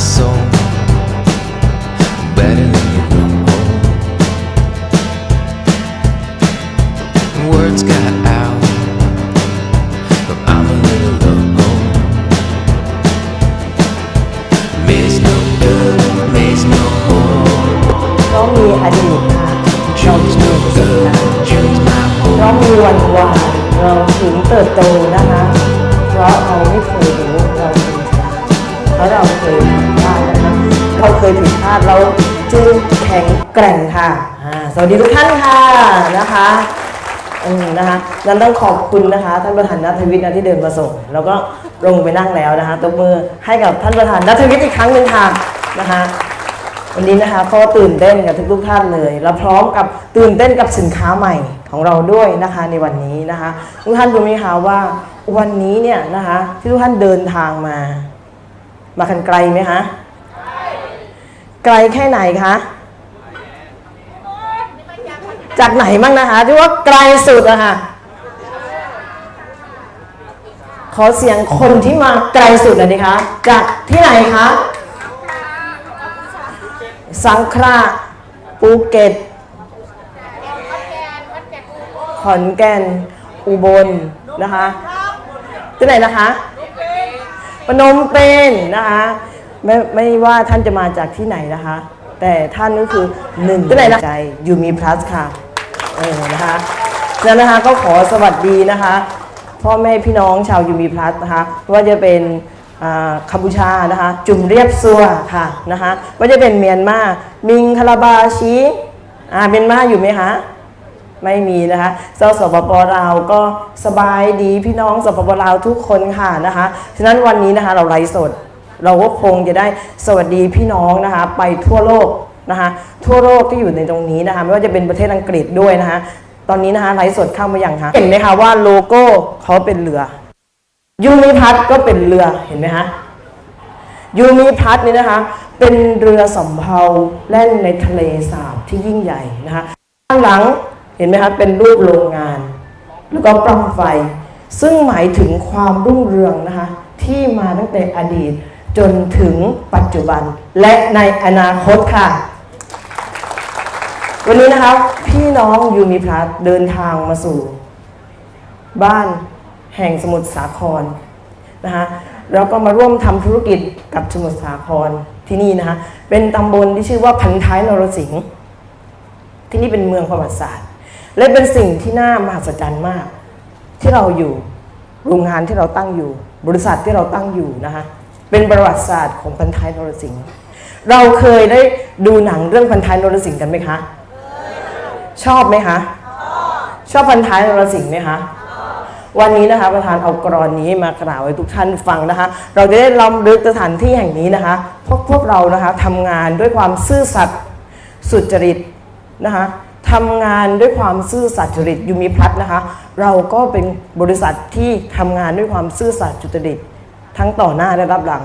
corazón. ยผิดพลาดเราจึงแข็งแกร่งค่ะอ่าสวัสดีทุกท่านค่ะนะคะอืมนะคะนั้นต้องขอบคุณนะคะท่านประธานนัทวิทย์นะที่เดินมาส่ง แล้วก็ลงไปนั่งแล้วนะคะตบมือให้กับท่านประธานนัทวิทย์อีกครั้งหนึ่งค่ะนะคะวันนี้นะคะก็ตื่นเต้นกับทุกๆท่านเลย แล้วพร้อมกับตื่นเต้นกับสินค้าใหม่ของเราด้วยนะคะในวันนี้นะคะทุกท่านรู้ไหมคะว่าวันนี้เนี่ยนะคะที่ทุกท่านเดินทางมา มากันไกลไหมคะ ไกลแค่ไหนคะ จากไหนบ้างนะคะที่ว่าไกลสุดอะค่ะ ขอเสียงคนที่มาไกลสุดหน่อยดิคะ จากที่ไหนคะ สังขละภูเก็ต ขอนแก่น อุบลนะคะ ที่ไหนนะคะพนมเปญนะคะ ไม่ไม่ว่าท่านจะมาจากที่ไหนนะคะ แต่ท่านก็คือหนึ่งที่ไหนนะใจยูมีพลัสค่ะเออนะคะฉะนั้นนะคะก็ขอสวัสดีนะคะพ่อแม่พี่น้องชาวยูมีพลัสนะคะไม่ว่าจะเป็นอ่ากัมพูชานะคะ จุ่มเรียบซัวค่ะนะคะไม่ว่าจะเป็นเมียนมามิงคาราบาชีอ่าเมียนมาอยู่ไหมคะไม่มีนะคะเจ้าสปปลาวก็สบายดีพี่น้องสปปลาวทุกคนค่ะนะคะฉะนั้นวันนี้นะคะเราไลฟ์สด เราก็คงจะได้สวัสดีพี่น้องนะคะ ไปทั่วโลกนะคะ ทั่วโลกที่อยู่ในตรงนี้นะคะไม่ว่าจะเป็นประเทศอังกฤษด้วยนะคะ ตอนนี้นะคะไลฟ์สดเข้ามาอย่างคะเห็นไหมคะว่าโลโก้เขาเป็นเรือ ยูมิพัทก็เป็นเรือเห็นไหมคะยูมิพัทนี่นะคะ เป็นเรือสำเภาแล่นในทะเลสาบที่ยิ่งใหญ่นะคะข้างหลังเห็นไหมคะเป็นรูปโรงงาน แล้วก็ปลั๊มไฟ ซึ่งหมายถึงความรุ่งเรืองนะคะที่มาตั้งแต่อดีต จนถึงปัจจุบันและในอนาคตค่ะ วันนี้นะคะพี่น้องยูมิพลัสเดินทางมาสู่ บ้านแห่งสมุทรสาครนะคะแล้วก็มาร่วมทำธุรกิจกับสมุทรสาครที่นี่นะคะเป็นตำบลที่ชื่อว่าพันท้ายนรสิงห์ที่นี่เป็นเมืองประวัติศาสตร์ และเป็นสิ่งที่น่ามหัศจรรย์มาก ที่เราอยู่โรงงานที่เราตั้งอยู่ บริษัทที่เราตั้งอยู่นะคะ เป็นประวัติศาสตร์ของพันท้ายนรสิงห์เราเคยได้ดูหนังเรื่องพันท้ายนรสิงห์กันไหมคะ ชอบไหมคะ ชอบพันท้ายนรสิงห์ไหมคะ วันนี้นะคะประธานเอากรอนนี้มากล่าวให้ทุกท่านฟังนะคะ เราจะได้ลำลึกสถานที่แห่งนี้นะคะพวกพวกเรานะคะทำงานด้วยความซื่อสัตย์สุจริตนะคะทำงานด้วยความซื่อสัตย์จริตยูมีพลัสนะคะ เราก็เป็นบริษัทที่ทำงานด้วยความซื่อสัตย์สุจริต ทั้งต่อหน้าและรับหลัง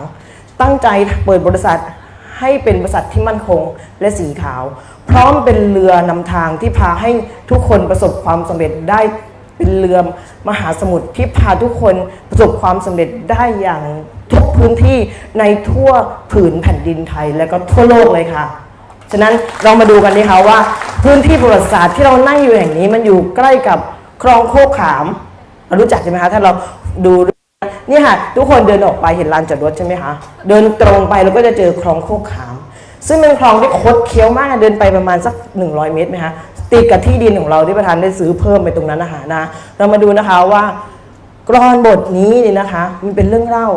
ตั้งใจเปิดบริษัทให้เป็นบริษัทที่มั่นคงและสีขาว พร้อมเป็นเรือนำทางที่พาให้ทุกคนประสบความสำเร็จได้เป็นเรือมหาสมุทรที่พาทุกคนประสบความสำเร็จได้อย่างทุกพื้นที่ในทั่วผืนแผ่นดินไทยและก็ทั่วโลกเลยค่ะ ฉะนั้นเรามาดูกันดีค่ะว่า พื้นที่ประวัติศาสตร์ที่เรานั่งอยู่แห่งนี้มันอยู่ใกล้กับคลองโคกขามรู้จักใช่ไหมคะถ้าเราดู นี่ค่ะ ทุกคนเดินออกไปเห็นลานจอดรถใช่ไหมคะ เดินตรงไปเราก็จะเจอคลองโคกขาม ซึ่งเป็นคลองที่คดเคี้ยวมากเดินไปประมาณสัก 100 เมตรไหมคะติดกับที่ดินของเราที่ประธานได้ซื้อเพิ่มไปตรงนั้นนะคะนะเรามาดูนะคะว่ากรอนบทนี้นี่นะคะ มันเป็นเรื่องเล่า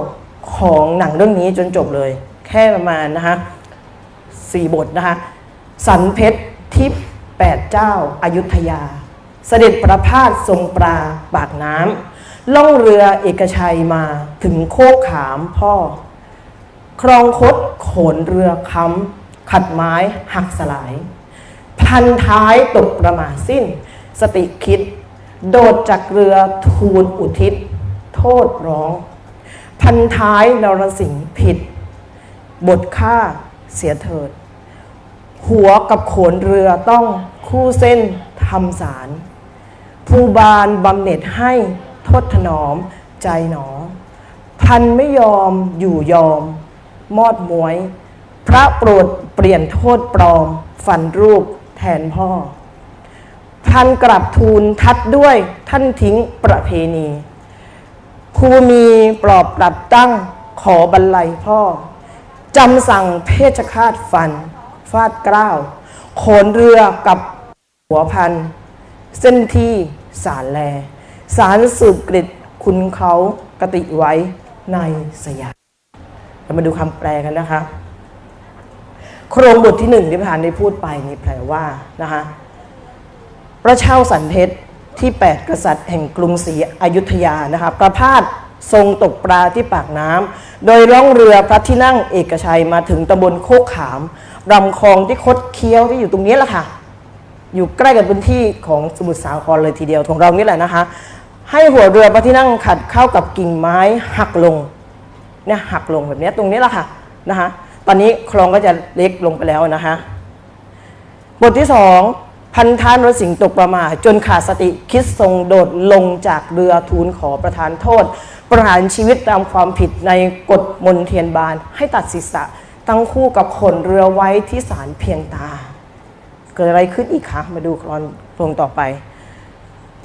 ของหนังเรื่องนี้จนจบเลย แค่ประมาณนะคะสี่บทนะคะ สันเพชรทิพย์แปดเจ้าอายุทยา เสด็จประพาสทรงปลาปากน้ำ ล่องเรือเอกชัยมาถึงโคกขามพ่อ ครองคดโขนเรือค้ำขัดไม้หักสลาย พันท้ายตกประมาสิ้น สติคิด โดดจากเรือทูลอุทิศ โทษร้อง พันท้ายนรสิงห์ผิด บทฆ่าเสียเถิด หัวกับโขนเรือต้องคู่เส้นทำสาร ภูบาลบำเหน็จให้ ทดถนอม ใจหนอ พันไม่ยอมอยู่ยอม มอดมวย พระโปรดเปลี่ยนโทษปลอม ฝันรูปแทนพ่อ พันกลับทูลทัดด้วยท่านทิ้งประเพณีครูมีปลอบปรับตั้งขอบรรลัยพ่อ จำสั่งเพชฌฆาตฟัน ฟาดกล้าว โขนเรือกับหัวพัน เส้นที่สารแล สารสืบกริดคุณเขากติไว้ในสยามเรามาดูคำแปลกันนะคะ โครงบทที่หนึ่งที่ประธานได้พูดไปนี่แปลว่านะคะพระเช่าสันเพชรที่8กษัตริย์แห่งกรุงศรีอยุธยานะคะประพาสทรงตกปลาที่ปากน้ำโดยล่องเรือพระที่นั่งเอกชัยมาถึงตำบลโคกขามรำคลองที่คดเคี้ยวที่อยู่ตรงนี้แหละค่ะ อยู่ใกล้กับพื้นที่ของสมุทรสาครเลยทีเดียวของเรานี่แหละนะคะ ให้หัวเรือพระที่นั่งขัดเข้ากับกิ่งไม้หักลงเนี่ยหักลงแบบนี้ตรงนี้แหละค่ะนะคะตอนนี้คลองก็จะเล็กลงไปแล้วนะคะบทที่สองพันธานรสิงตกประมาจนขาดสติคิดทรงโดดลงจากเรือทูลขอประทานโทษ ประหารชีวิตตามความผิดในกฎมนเทียนบาน ให้ตัดศีรษะตั้งคู่กับขนเรือไว้ที่ศาลเพียงตา เกิดอะไรขึ้นอีกคะมาดูครอนโครงต่อไป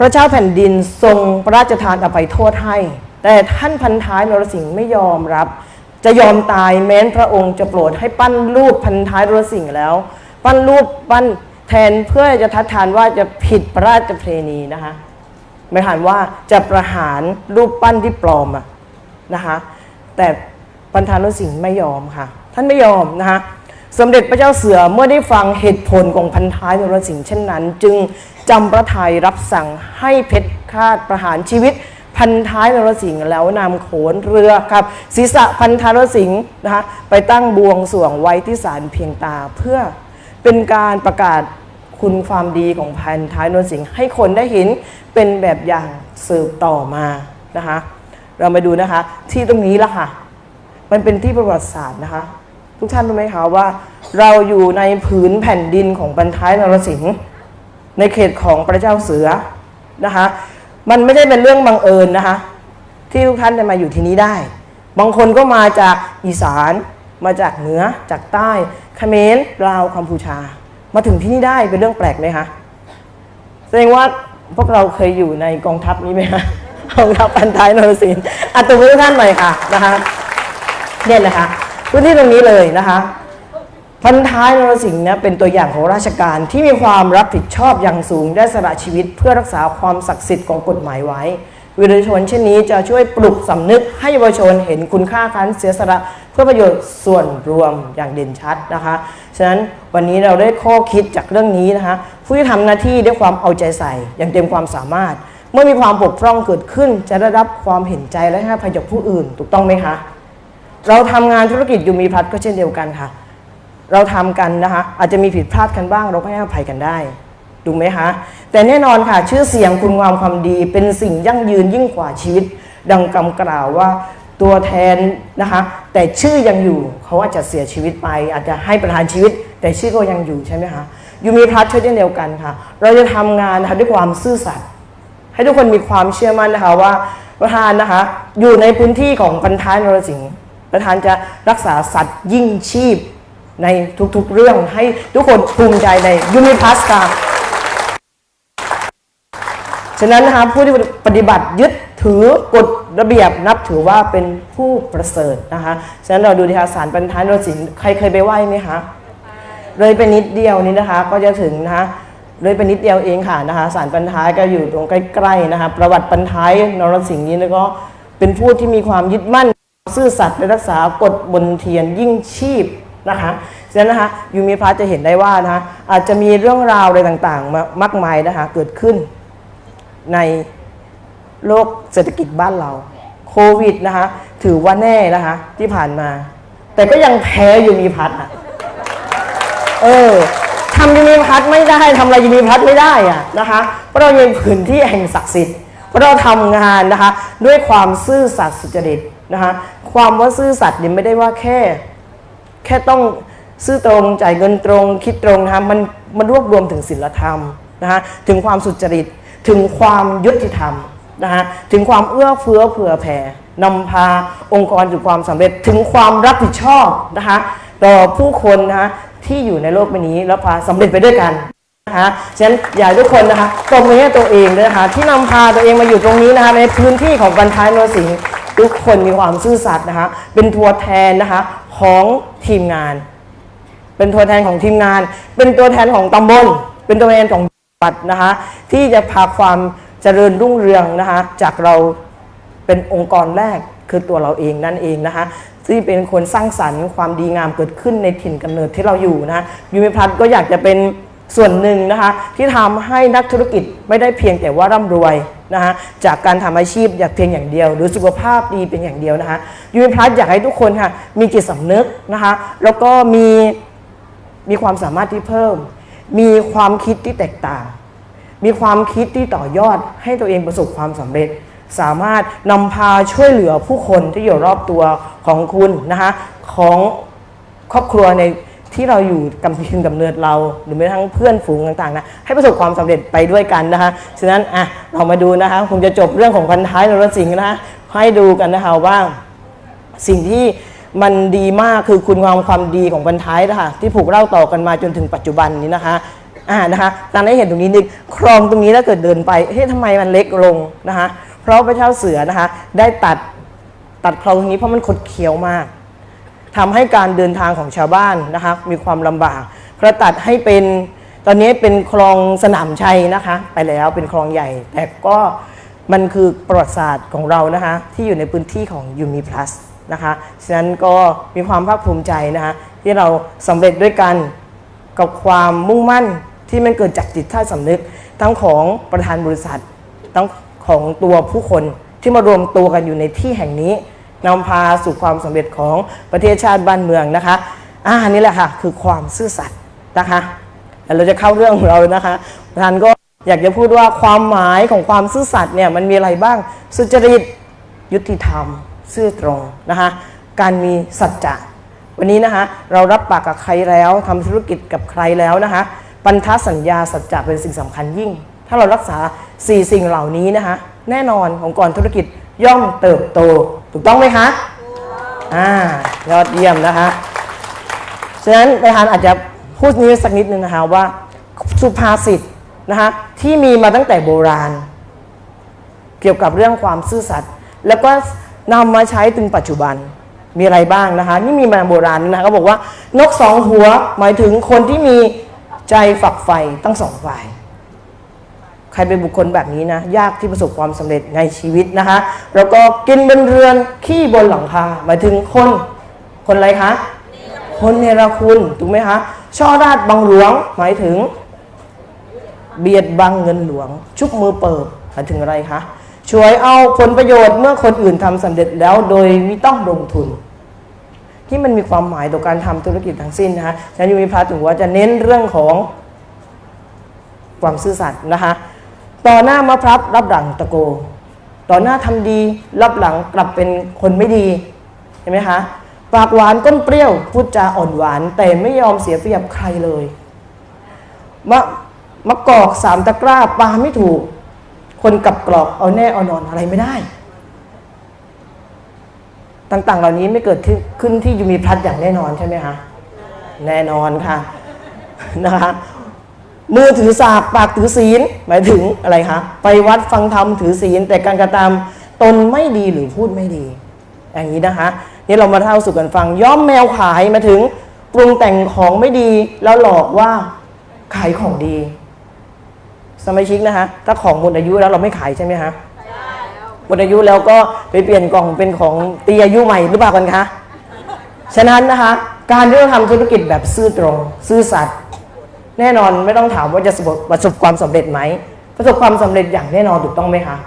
ระเจ้าแผ่นดินทรงพระราชทานอภัยโทษให้ แต่ท่านพันท้ายนรสิงห์ไม่ยอมรับ จะยอมตายแม้นพระองค์จะโปรดให้ปั้นรูปพันท้ายนรสิงห์แล้ว ปั้นรูปปั้นแทนเพื่อจะทัดทานว่าจะผิดพระราชเพณีนะคะไม่ถานว่าจะประหารรูปปั้นที่ปลอมอะนะคะแต่พันธานรสิงห์ไม่ยอมค่ะ ท่านไม่ยอมนะคะสมเด็จพระเจ้าเสือเมื่อได้ฟังเหตุผลของพันท้ายนรสิงห์เช่นนั้น จึง จำพระทัยรับสั่งให้เพชรฆาตประหารชีวิต พันท้ายนรสิงห์แล้วนำโขนเรือครับศีรษะพันท้ายนรสิงห์นะคะไปตั้งบวงสวงไว้ที่ศาลเพียงตาเพื่อเป็นการประกาศคุณความดีของพันท้ายนรสิงห์ให้คนได้เห็นเป็นแบบอย่างสืบต่อมานะคะเรามาดูนะคะที่ตรงนี้ละค่ะ มันเป็นที่ประวัติศาสตร์นะคะ ทุกท่านรู้ไหมคะว่า เราอยู่ในผืนแผ่นดินของบรรท้ายนรสิงห์ ในเขตของพระเจ้าเสือนะคะ มันไม่ได้เป็นเรื่องบังเอิญนะคะ ที่ทุกท่านจะมาอยู่ที่นี้ได้ บางคนก็มาจากอีสานมาจากเหนือจากใต้เขมรลาวกัมพูชา มาถึงที่นี่ได้เป็นเรื่องแปลกไหมคะแสดงว่าพวกเราเคยอยู่ในกองทัพนี้ไหมคะกองทัพพันท้ายนรสิงห์อัตมือท่านหน่อยค่ะนะคะเนี่ยนะคะพื้นที่ตรงนี้เลยนะคะ พันท้ายนรสิงห์เนี่ยเป็นตัวอย่างของราชการที่มีความรับผิดชอบอย่างสูงได้สละชีวิตเพื่อรักษาความศักดิ์สิทธิ์ของกฎหมายไว้ วิรชนเช่นนี้จะช่วยปลุกสำนึกให้เยาวชนเห็นคุณค่าการเสียสละเพื่อประโยชน์ส่วนรวมอย่างเด่นชัดนะคะ ฉะนั้นวันนี้เราได้ข้อคิดจากเรื่องนี้นะคะผู้ที่ทำหน้าที่ด้วยความเอาใจใส่อย่างเต็มความสามารถ เมื่อมีความบกพร่องเกิดขึ้น จะได้รับความเห็นใจและให้อภัยจากผู้อื่นถูกต้องไหมคะเราทำงานธุรกิจอยู่มีพัฒก็เช่นเดียวกันค่ะ เราทำกันนะคะ อาจจะมีผิดพลาดกันบ้าง เราก็ให้อภัยกันได้ถูกไหมคะแต่แน่นอนค่ะชื่อเสียงคุณงามความดี เป็นสิ่งยั่งยืนยิ่งกว่าชีวิต ดังคำกล่าวว่าตัวแทนนะคะ แต่ชื่อยังอยู่เขาอาจจะเสียชีวิตไป อาจจะให้ประทานชีวิต แต่ชื่อก็ยังอยู่ใช่ไหมคะยูมีพัฒน์เช่นเดียวกันค่ะ เราจะทำงานนะคะด้วยความซื่อสัตย์ให้ทุกคนมีความเชื่อมั่นนะคะว่าประธานนะคะ อยู่ในพื้นที่ของพันท้ายนรสิงห์ประธานจะรักษาสัตว์ยิ่งชีพ ในทุกๆเรื่องให้ทุกคนภูมิใจในยูนิพัสค่ะ ฉะนั้นนะคะผู้ที่ปฏิบัติยึดถือกฎระเบียบนับถือว่าเป็นผู้ประเสริฐนะคะ ฉะนั้นเราดูที่สารพันทายนรสิงห์ใครเคยไปไหว้ไหมคะเลยไปนิดเดียวนี้นะคะ ก็จะถึงนะคะเลยไปนิดเดียวเองค่ะนะคะสารปันท้ายก็อยู่ตรงใกล้ๆนะคะ ประวัติปันท้ายนรสิงห์นี้แล้วก็เป็นผู้ที่มีความยึดมั่น ซื่อสัตย์และรักษากฎบนเทียนยิ่งชีพ นะคะฉะนั้นนะคะยูมีพาจะเห็นได้ว่านะคะอาจจะมีเรื่องราวอะไรต่างๆมามากมายนะคะเกิดขึ้นในโลกเศรษฐกิจบ้านเราโควิดนะคะถือว่าแน่นะคะที่ผ่านมา แต่ก็ยังแพ้ยูมีพัฒน์อะเออทำยูนิพัฒน์ไม่ได้ทำอะไรยูนิพัฒน์ไม่ได้อะนะคะเพราะเราอยู่ในพื้นที่แห่งศักดิ์สิทธิ์เพราะเราทำงานนะคะด้วยความซื่อสัตย์สุจริตนะคะความว่าซื่อสัตย์เนี่ยไม่ได้ว่าแค่ แค่ต้องซื่อตรงจ่ายเงินตรง คิดตรงนะคะมันมันรวบรวมถึงศีลธรรมนะคะถึงความสุจริตถึงความยุติธรรมนะคะถึงความเอื้อเฟื้อเผื่อแผ่นำพาองค์กรสู่ความสำเร็จถึงความรับผิดชอบนะคะต่อผู้คนนะคะที่อยู่ในโลกใบนี้แล้วพาสำเร็จไปด้วยกันนะคะฉะนั้นอยากทุกคนนะคะตรงนี้ให้ตัวเองด้วยนะคะที่นำพาตัวเองมาอยู่ตรงนี้นะคะในพื้นที่ของบันท้ายนรสิงห์ทุกคนมีความซื่อสัตย์นะคะเป็นตัวแทนนะคะ ของทีมงาน เป็นตัวแทนของทีมงาน เป็นตัวแทนของตำบล เป็นตัวแทนของจังหวัดนะคะ ที่จะพาความเจริญรุ่งเรืองนะคะ จากเราเป็นองค์กรแรกคือตัวเราเองนั่นเองนะคะที่เป็นคนสร้างสรรค์ความดีงามเกิดขึ้นในถิ่นกำเนิดที่เราอยู่นะะยูมิพัฒน์ก็อยากจะเป็น ส่วนหนึ่งนะคะที่ทำให้นักธุรกิจไม่ได้เพียงแต่ว่าร่ำรวยนะคะจากการทำอาชีพอยากเพียงอย่างเดียว หรือสุขภาพดีเป็นอย่างเดียวนะคะยูมิพัฒอยากให้ทุกคนค่ะมีจิตสำนึกนะคะแล้วก็มีมีความสามารถที่เพิ่ม มีความคิดที่แตกต่าง มีความคิดที่ต่อยอดให้ตัวเองประสบความสำเร็จ สามารถนำพาช่วยเหลือผู้คนที่อยู่รอบตัวของคุณนะคะของครอบครัวใน ที่เราอยู่กำพินกำเนิดเรา หรือแม้กระทั่งเพื่อนฝูงต่างๆนะให้ประสบความสำเร็จไปด้วยกันนะคะฉะนั้นอะเรามาดูนะคะคงจะจบเรื่องของพันท้ายนรสิงห์นะคะให้ดูกันนะคะว่าสิ่งที่มันดีมากคือคุณงามความดีของบรรท้ายนะคะที่ผูกเล่าต่อกันมาจนถึงปัจจุบันนี้นะคะอ่านะคะตามได้เห็นตรงนี้นึงคลองตรงนี้ถ้าเกิดเดินไปเฮ้ยทำไมมันเล็กลงนะคะ เพราะพระเจ้าเสือนะคะ ได้ตัดตัดคลองตรงนี้เพราะมันคดเคี้ยวมาก ทำให้การเดินทางของชาวบ้านนะคะมีความลำบากพระตัดให้เป็นตอนนี้เป็นคลองสนามชัยนะคะ ไปแล้วเป็นคลองใหญ่ แต่ก็มันคือประวัติศาสตร์ของเรานะคะ ที่อยู่ในพื้นที่ของยูมีพลัสนะคะฉะนั้นก็มีความภาคภูมิใจนะคะที่เราสำเร็จด้วยกันกับความมุ่งมั่นที่มันเกิดจากจิตใต้สำนึก ทั้งของประธานบริษัททั้งของตัวผู้คนที่มารวมตัวกันอยู่ในที่แห่งนี้ นำพาสู่ความสำเร็จของประเทศชาติบ้านเมืองนะคะอ่านี่แหละค่ะ คือความซื่อสัตย์นะคะแล้วเราจะเข้าเรื่องของเรานะคะประธานก็อยากจะพูดว่าความหมายของความซื่อสัตย์เนี่ยมันมีอะไรบ้าง สุจริตยุติธรรม ซื่อตรงนะคะการมีสัจจะวันนี้นะคะเรารับปากกับใครแล้วทำธุรกิจกับใครแล้วนะคะปันทสัญญาสัจจะเป็นสิ่งสำคัญยิ่ง ถ้าเรารักษา 4 สิ่งเหล่านี้นะคะแน่นอนองค์กรธุรกิจย่อมเติบโต ถูกต้องไหมคะอ่ายอดเยี่ยมนะคะฉะนั้นประธานอาจจะพูดนี้สักนิดนึงนะคะว่าสุภาษิตนะคะที่มีมาตั้งแต่โบราณ เกี่ยวกับเรื่องความซื่อสัตย์แล้วก็นำมาใช้ถึงปัจจุบันมีอะไรบ้างนะคะนี่มีมาโบราณนะคะเขาบอกว่านกสองหัวหมายถึงคนที่มีใจฝักใฝ่ทั้งสองฝ่าย ใครเป็นบุคคลแบบนี้นะ ยากที่ประสบความสำเร็จในชีวิตนะคะ แล้วก็กินบนเรือนขี้บนหลังคาหมายถึงคน คนอะไรคะ คนเนรคุณถูกไหมคะช่อราดบังหลวง หมายถึง เบียดบังเงินหลวง ชุบมือเปิบหมายถึงอะไรคะช่วยเอาผลประโยชน์เมื่อคนอื่นทำสำเร็จแล้วโดยไม่ต้องลงทุน ที่มันมีความหมายต่อการทำธุรกิจทั้งสิ้นนะคะฉันยูมิพาถึงว่าจะเน้นเรื่องของความซื่อสัตย์นะคะ ต่อหน้ามะพร้าวรับหลังตะโก ต่อหน้าทำดีรับหลังกลับเป็นคนไม่ดีเห็นไหมคะปากหวานก้นเปรี้ยวพูดจาอ่อนหวาน แต่ไม่ยอมเสียเปรียบใครเลยมะมะกอกสามตะกร้าปลาไม่ถูก คนกับกรอกเอาแน่เอานอนอะไรไม่ได้ ต่างๆ เหล่านี้ไม่เกิดขึ้นขึ้นที่ยูมีพลัดอย่างแน่นอนใช่ไหมคะแน่นอนค่ะนะคะ มือถือสากปากถือศีล หมายถึงอะไรคะไปวัดฟังธรรมถือศีล แต่การกระทำตนไม่ดีหรือพูดไม่ดี อย่างนี้นะคะนี่เรามาเท่าสู่กันฟัง ย้อมแมวขายมาถึงปรุงแต่งของไม่ดีแล้วหลอกว่าขายของดี สมาชิกนะคะถ้าของหมดอายุแล้วเราไม่ขายใช่ไหมคะหมดอายุแล้วก็ไปเปลี่ยนกล่องเป็นของตีอายุใหม่หรือเปล่ากันคะฉะนั้นนะคะ การที่เราทำธุรกิจแบบซื่อตรง ซื่อสัตย์ แน่นอนไม่ต้องถามว่าจะประสบความสำเร็จไหมประสบความสำเร็จอย่างแน่นอนถูกต้องไหมคะ